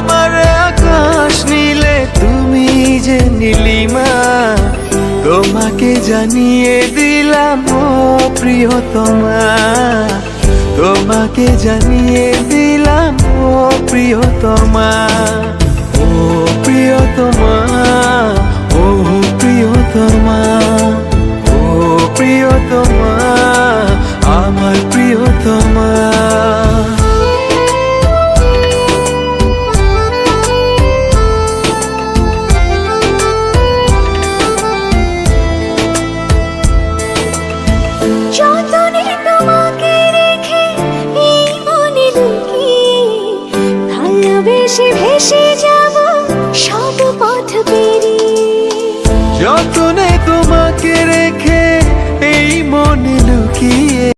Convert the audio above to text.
আমার আকাশ নীলে তুমি যে নীলিমা, তোমাকে জানিয়ে দিলাম ও প্রিয়তমা। তোমাকে জানিয়ে দিলাম ও প্রিয়তমা। ও প্রিয়তমা ও প্রিয়তমা ও প্রিয়তমা। বেশি ভেসে যাব সব পথ পেরিয়ে। যতনে তোমাকে রেখে এই মনে লুকিয়ে